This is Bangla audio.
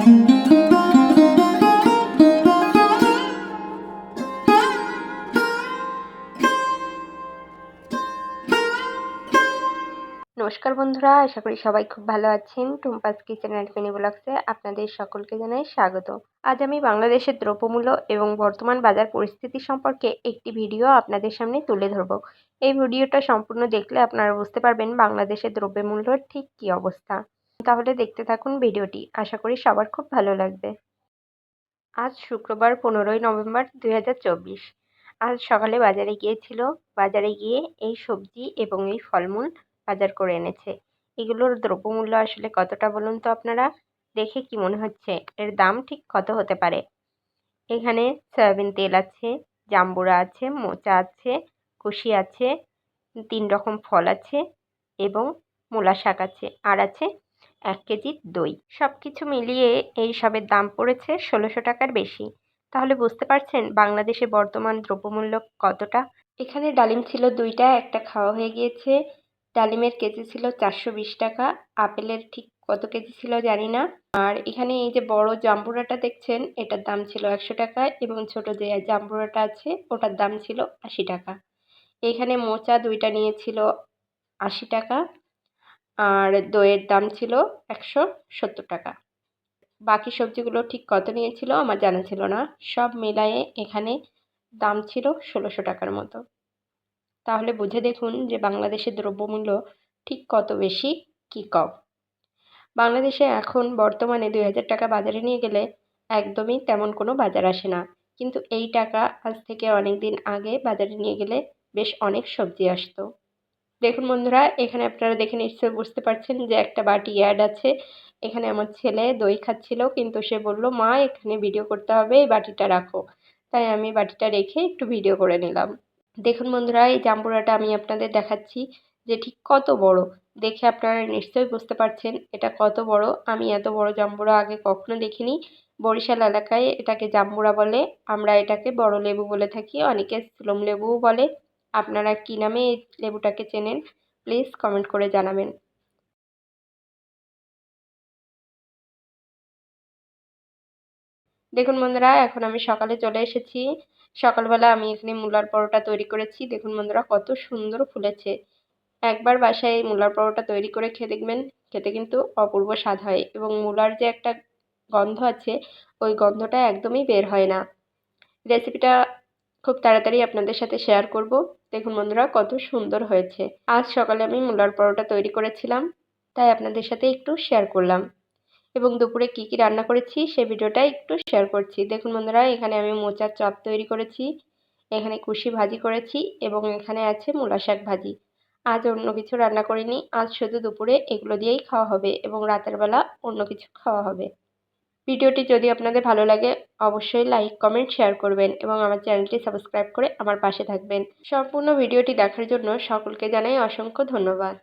নমস্কার বন্ধুরা, আশা করি সবাই খুব ভালো আছেন। টুম্পাস কিচেন অ্যান্ড মিনি ব্লগসে আপনাদের সকলকে জানাই স্বাগত। আজ আমি বাংলাদেশের দ্রব্যমূল্য এবং বর্তমান বাজার পরিস্থিতি সম্পর্কে একটি ভিডিও আপনাদের সামনে তুলে ধরব। এই ভিডিওটা সম্পূর্ণ দেখলে আপনারা বুঝতে পারবেন বাংলাদেশের দ্রব্যমূল্যর ঠিক কী অবস্থা। তাহলে দেখতে থাকুন ভিডিওটি। আশা করি সবার খুব ভালো লাগবে। আজ শুক্রবার পনেরোই নভেম্বর দুই হাজার চব্বিশ। আজ সকালে বাজারে গিয়েছিল। বাজারে গিয়ে এই সবজি এবং এই ফলমূল বাজার করে এনেছে। এগুলোর দ্রব্যমূল্য আসলে কতটা বলুন তো আপনারা? দেখে কি মনে হচ্ছে? এর দাম ঠিক কত হতে পারে? এখানে সয়াবিন তেল আছে, জাম্বুরা আছে, মোচা আছে, কুশি আছে, তিন রকম ফল আছে এবং মূলা শাক আছে। আর আছে এক কেজি দই। সব কিছু মিলিয়ে এই সবের দাম পড়েছে ষোলোশো টাকার বেশি। তাহলে বুঝতে পারছেন বাংলাদেশে বর্তমান দ্রব্যমূল্য কতটা? এখানে ডালিম ছিল দুইটা, একটা খাওয়া হয়ে গিয়েছে। ডালিমের কেজি ছিল চারশো বিশ টাকা, আপেলের ঠিক কত কেজি ছিল জানি না। আর এখানে এই যে বড় জাম্বুরাটা দেখছেন, এটার দাম ছিল একশো টাকা এবং ছোট যে জাম্বুরাটা আছে, ওটার দাম ছিল আশি টাকা। এখানে মোচা দুইটা নিয়েছিল আশি টাকা। আর দইয়ের দাম ছিল একশো সত্তর টাকা। বাকি সবজিগুলো ঠিক কত নিয়েছিল আমার জানা ছিল না। সব মিলায়ে এখানে দাম ছিল ষোলোশো টাকার মতো। তাহলে বুঝে দেখুন যে বাংলাদেশের দ্রব্যমূল্য ঠিক কত বেশি, কী কম। বাংলাদেশে এখন বর্তমানে দুই হাজার টাকা বাজারে নিয়ে গেলে একদমই তেমন কোনো বাজার আসে না। কিন্তু এই টাকা আজ থেকে অনেক দিন আগে বাজারে নিয়ে গেলে বেশ অনেক সবজি আসতো। দেখুন বন্ধুরা, এখানে আপনারা দেখে নিশ্চয়ই বুঝতে পারছেন যে একটা বাটি অ্যাড আছে। এখানে আমার ছেলে দই খাচ্ছিল, কিন্তু সে বলল, মা, এখানে ভিডিও করতে হবে, এই বাটিটা রাখো। তাই আমি বাটিটা রেখে একটু ভিডিও করে নিলাম। দেখুন বন্ধুরা, এই জাম্বুরাটা আমি আপনাদের দেখাচ্ছি যে ঠিক কত বড়। দেখে আপনারা নিশ্চয়ই বুঝতে পারছেন এটা কত বড়। আমি এত বড় জাম্বুরা আগে কখনো দেখিনি। বরিশাল এলাকায় এটাকে জাম্বুরা বলে, আমরা এটাকে বড় লেবু বলে থাকি, অনেকে সিলম লেবুও বলে। আপনারা কী নামে এই লেবুটাকে চেনেন প্লিজ কমেন্ট করে জানাবেন। দেখুন বন্ধুরা, এখন আমি সকালে চলে এসেছি। সকালবেলা আমি এখানে মূলার পরোটা তৈরি করেছি। দেখুন বন্ধুরা, কত সুন্দর ফুলেছে। একবার বাসায় এই মূলার পরোটা তৈরি করে খেয়ে দেখবেন, খেতে কিন্তু অপূর্ব স্বাদ হয় এবং মূলার যে একটা গন্ধ আছে, ওই গন্ধটা একদমই বের হয় না। রেসিপিটা খুব তাড়াতাড়ি আপনাদের সাথে শেয়ার করব। দেখুন বন্ধুরা, কত সুন্দর হয়েছে। আজ সকালে আমি মূলার পরোটা তৈরি করেছিলাম, তাই আপনাদের সাথে একটু শেয়ার করলাম। এবং দুপুরে কি কি রান্না করেছি, সে ভিডিওটা একটু শেয়ার করছি। দেখুন বন্ধুরা, এখানে আমি মোচার চপ তৈরি করেছি, এখানে কুশি ভাজি করেছি এবং এখানে আছে মূলা শাক ভাজি। আজ অন্য কিছু রান্না করিনি, আজ শুধু দুপুরে এগুলো দিয়েই খাওয়া হবে এবং রাতের বেলা অন্য কিছু খাওয়া হবে। ভিডিওটি যদি আপনাদের ভালো লাগে, অবশ্যই লাইক কমেন্ট শেয়ার করবেন এবং আমার চ্যানেলটি সাবস্ক্রাইব করে আমার পাশে থাকবেন। সম্পূর্ণ ভিডিওটি দেখার জন্য সকলকে জানাই অসংখ্য ধন্যবাদ।